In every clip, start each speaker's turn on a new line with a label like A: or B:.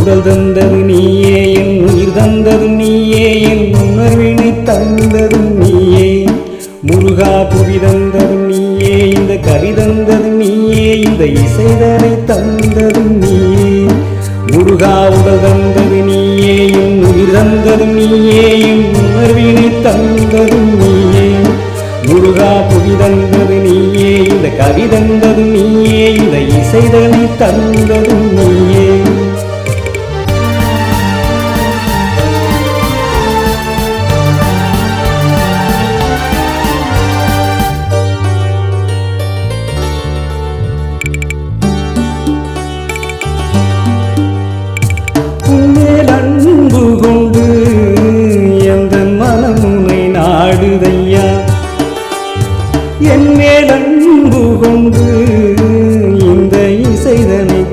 A: உடல் தந்தது நீயே என் உயிர் தந்தது நீயே என் உணர்வினை தந்ததும் நீயே. முருகா புவி தந்ததும் நீயே இந்த கவி தந்ததும் நீயே இந்த இசைதனை தந்ததும் நீயே. முருகா உடல் தந்தது நீயே என் உயிர் தந்ததும் நீயே என் உணர்வினை தந்ததும் நீயே. முருகா புவி தந்தது நீயே இந்த கவி தந்ததும் நீயே இந்த இசைதனை தந்ததும் நீயே.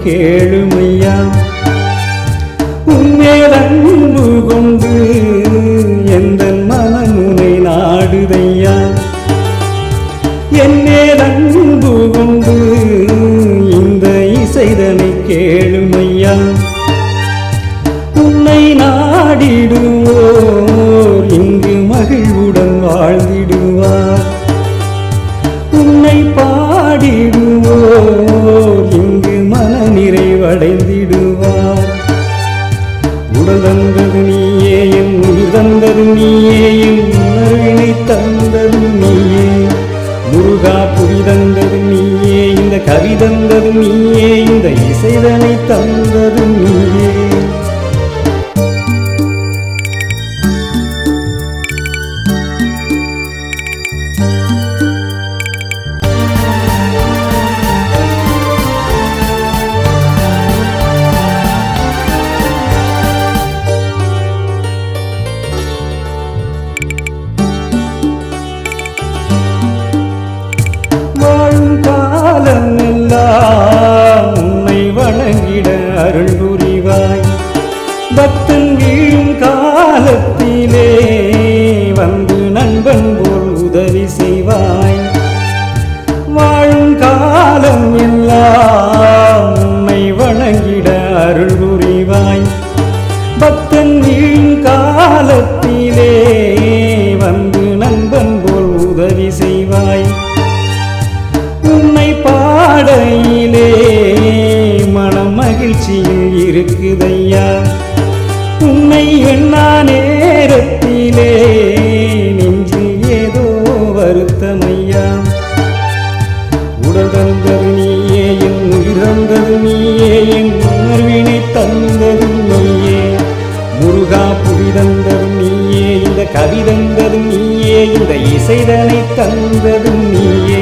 A: இசைதனை நீயே உணர்வினை தந்தது நீயே. முருகா புவி தந்தது நீயே இந்த கவி தந்தது நீயே இந்த இசைதனை தந்தது நீயே. உடல் தந்தது நீயே என் உயிர்ந்தது நீயே என் உணர்வினை தந்தது நீயே. முருகா புவிதந்தது நீயே இந்த கவி நீயே இந்த இசைதனை தந்தது நீயே.